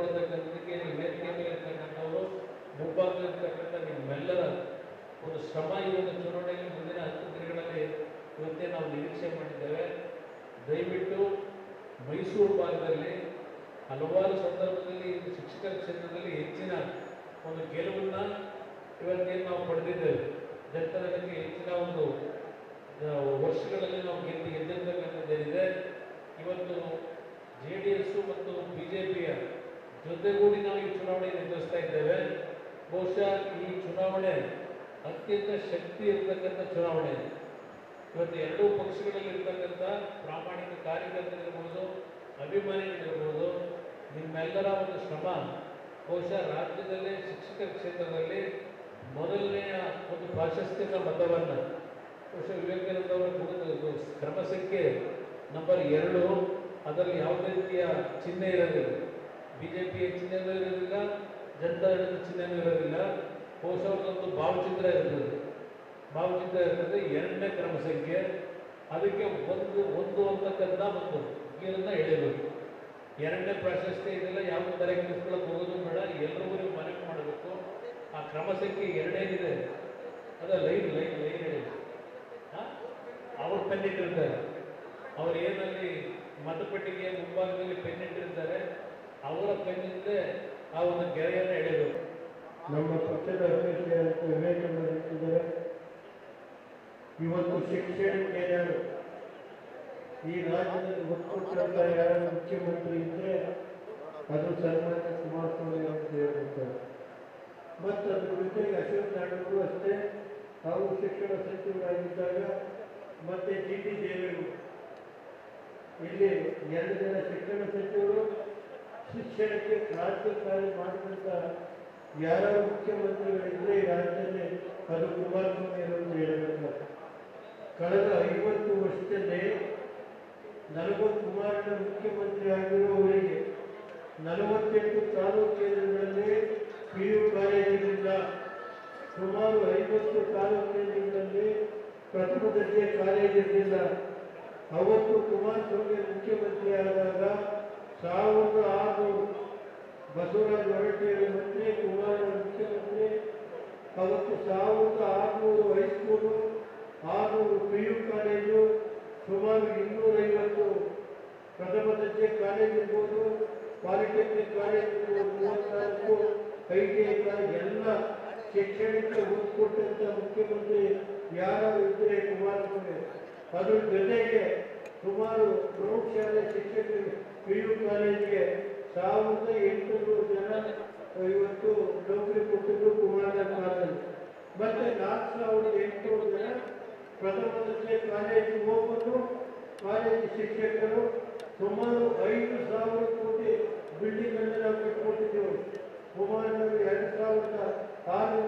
ಕೊಡತಕ್ಕಂಥದಕ್ಕೆ ನೀವೇದಿಕೆಯಲ್ಲಿರ್ತಕ್ಕಂಥವರು ಮುಂಭಾಗದಲ್ಲಿರ್ತಕ್ಕಂಥ ನಿಮ್ಮೆಲ್ಲರ ಒಂದು ಶ್ರಮ ಈ ಒಂದು ಚುನಾವಣೆಯಲ್ಲಿ ಮುಂದಿನ ಹತ್ತು ದಿನಗಳಲ್ಲಿ ಇವತ್ತೇ ನಾವು ನಿರೀಕ್ಷೆ ಮಾಡಿದ್ದೇವೆ. ದಯವಿಟ್ಟು ಮೈಸೂರು ಭಾಗದಲ್ಲಿ ಹಲವಾರು ಸಂದರ್ಭದಲ್ಲಿ ಶಿಕ್ಷಕರ ಕ್ಷೇತ್ರದಲ್ಲಿ ಹೆಚ್ಚಿನ ಒಂದು ಗೆಲುವನ್ನು ಇವತ್ತೇನು ನಾವು ಪಡೆದಿದ್ದೇವೆ. ಜನತನದಲ್ಲಿ ಹೆಚ್ಚಿನ ಒಂದು ವರ್ಷಗಳಲ್ಲಿ ನಾವು ಗೆದ್ದು ಗೆದ್ದಿರ್ತಕ್ಕಂಥದ್ದೇನಿದೆ ಇವತ್ತು ಇದ್ದೇವೆ. ಬಹುಶಃ ಈ ಚುನಾವಣೆ ಅತ್ಯಂತ ಶಕ್ತಿ ಇರತಕ್ಕಂಥ ಚುನಾವಣೆ ಇವತ್ತು ಎರಡೂ ಪಕ್ಷಗಳಲ್ಲಿ ಇರ್ತಕ್ಕಂಥ ಪ್ರಾಮಾಣಿಕ ಕಾರ್ಯಕರ್ತರಿರ್ಬೋದು, ಅಭಿಮಾನಿಗಳಿರ್ಬೋದು, ನಿಮ್ಮೆಲ್ಲರ ಒಂದು ಶ್ರಮ, ಬಹುಶಃ ರಾಜ್ಯದಲ್ಲಿ, ಶಿಕ್ಷಕ ಕ್ಷೇತ್ರದಲ್ಲಿ ಮೊದಲನೆಯ ಒಂದು ಪ್ರಾಶಸ್ತ್ಯದ ಮತವನ್ನು ಬಹುಶಃ ವಿವೇಕಾನಂದ ಅವರ ಕ್ರಮ ಸಂಖ್ಯೆ ನಂಬರ್ ಎರಡು. ಅದರಲ್ಲಿ ಯಾವುದೇ ರೀತಿಯ ಚಿಹ್ನೆ ಇರಲಿಲ್ಲ. ಬಿ ಜೆ ಪಿಯ ಚಿಹ್ನೆನೂ ಇರೋದಿಲ್ಲ ಜನತಾದಳದ ಚಿಹ್ನೆನೂ ಇರೋದಿಲ್ಲ. ಬಹುಶಃ ಅವ್ರದ್ದೊಂದು ಭಾವಚಿತ್ರ ಇರ್ತದೆ. ಭಾವಚಿತ್ರ ಇರ್ತದೆ, ಎರಡನೇ ಕ್ರಮ ಸಂಖ್ಯೆ. ಅದಕ್ಕೆ ಒಂದು ಒಂದು ಅಂತಕ್ಕಂಥ ಒಂದು ಗೀರನ್ನ ಎಳೆಯಬೇಕು. ಎರಡನೇ ಪ್ರಾಶಸ್ತ್ಯ ಇದೆಲ್ಲ ಯಾವ ಕಿಸ್ಕೊಳ್ಳೋಕೆ ಹೋಗೋದು ಬೇಡ ಎಲ್ಲರಿಗೂ ಮನೆ ಮಾಡಬೇಕು. ಆ ಕ್ರಮ ಸಂಖ್ಯೆ ಎರಡೇನಿದೆ ಅದ ಲೈನ್ ಲೈನ್ ಲೈನ್ ಹೇಳಿ. ಅವ್ರು ಪೆನ್ನಿಟ್ಟಿರ್ತಾರೆ ಅವ್ರು ಏನಲ್ಲಿ ಮತಪಟ್ಟಿಗೆ ಮುಂಭಾಗದಲ್ಲಿ ಪೆನ್ನಿಟ್ಟಿರ್ತಾರೆ ಅವರ ಪೆನ್ನಿಂದ ಆ ಒಂದು ಗೆರೆಯನ್ನು ಎಳೆದು ನಮ್ಮ ಪಕ್ಷದ ಅಧ್ಯಕ್ಷ ವಿವೇಕಾನಂದ ಇದ್ದಾರೆ ಇವತ್ತು ಶಿಕ್ಷಣಕ್ಕೆ ಯಾರು ಈ ರಾಜ್ಯದಲ್ಲಿ ಒಕ್ಕೂಟ ಯಾರು ಮುಖ್ಯಮಂತ್ರಿ ಇದ್ರೆ ಅದು ಸನ್ಮಾನ್ಯ ಕುಮಾರಸ್ವಾಮಿ ಅವರು ಹೇಳ್ತಾರೆ ಮತ್ತು ಅದ್ರ ಜೊತೆಗೆ ಅಶೋಕ್ ನಾಯ್ಡು ಅಷ್ಟೇ. ಅವರು ಶಿಕ್ಷಣ ಸಚಿವರಾಗಿದ್ದಾಗ ಮತ್ತೆ ಜಿ ಟಿ ದೇವೇಗೌಡ ಇಲ್ಲಿ ಎರಡು ಜನ ಶಿಕ್ಷಣ ಸಚಿವರು ಶಿಕ್ಷಣಕ್ಕೆ ಕ್ರಾಂತಿಕಾರಿ ಮಾಡಿದಂಥ ಯಾರ ಮುಖ್ಯಮಂತ್ರಿಗಳಿದ್ರೆ ಈ ರಾಜ್ಯದಲ್ಲಿ ಅದು ಕುಮಾರಸ್ವಾಮಿ ಅವರು ಹೇಳಬೇಕು. ಕಳೆದ ಐವತ್ತು ವರ್ಷದಲ್ಲಿ ನಲವತ್ತು ಕುಮಾರನ ಮುಖ್ಯಮಂತ್ರಿ ಆಗಿರುವವರಿಗೆ ನಲವತ್ತೆಂಟು ತಾಲೂಕು ಕೇಂದ್ರಗಳಲ್ಲಿ ಪಿ ಯು ಕಾಲೇಜಿನಿಂದ ಸುಮಾರು ಐವತ್ತು ತಾಲೂಕು ಕೇಂದ್ರಗಳಲ್ಲಿ ಪ್ರಥಮ ದರ್ಜೆ ಕಾಲೇಜಿನಿಂದ ಅವತ್ತು ಕುಮಾರಸ್ವಾಮಿ ಮುಖ್ಯಮಂತ್ರಿ ಆದಾಗ ಸಾವಿರದ ಆರುನೂರು ಬಸವರಾಜ ಹೊರಟ್ಟಿಯಲ್ಲಿ ಮಂತ್ರಿ ಕುಮಾರ ಮುಖ್ಯಮಂತ್ರಿ, ಅವತ್ತು ಸಾವಿರದ ಆರುನೂರು ಹೈಸ್ಕೂಲು ಆರುನೂರು ಪಿ ಯು ಕಾಲೇಜು ಸುಮಾರು ಇನ್ನೂರೈವತ್ತು ಪ್ರಥಮ ದರ್ಜೆ ಕಾಲೇಜ್ ಇರ್ಬೋದು ಪಾಲಿಟೆಕ್ನಿಕ್ ಕಾಲೇಜ್ ಇರ್ಬೋದು ಐ ಟಿ ಐ ಕಾಲೇಜ್ ಎಲ್ಲ ಶಿಕ್ಷಣಕ್ಕೆ ಒತ್ತು ಮುಖ್ಯಮಂತ್ರಿ ಯಾರು ಇದ್ದರೆ ಕುಮಾರಸ್ವಾಮಿ ಅದ್ರ ಜೊತೆಗೆ ಸುಮಾರು ಪ್ರೌಢಶಾಲೆ ಶಿಕ್ಷಕರಿಗೆ ಪಿ ಯು ಕಾಲೇಜಿಗೆ ಸಾವಿರದ ಎಂಟುನೂರು ಜನ ಇವತ್ತು ನೌಕರಿ ಕೊಟ್ಟಿದ್ದು ಕುಮಾರ ಕಾಲದಲ್ಲಿ ಮತ್ತೆ ನಾಲ್ಕು ಸಾವಿರದ ಎಂಟುನೂರು ಜನ ಪ್ರಥಮ ದರ್ಜೆ ಕಾಲೇಜು ಹೋಗ್ಬೋದು ಕಾಲೇಜು ಶಿಕ್ಷಕರು ಸುಮಾರು ಐದು ಸಾವಿರ ಕೋಟಿ ಬಿಲ್ಡಿಂಗ್ ನಾವು ಕಟ್ಕೊಟ್ಟಿದ್ದೆವು ಕುಮಾರನವರು ಎರಡು ಸಾವಿರದ ಆರು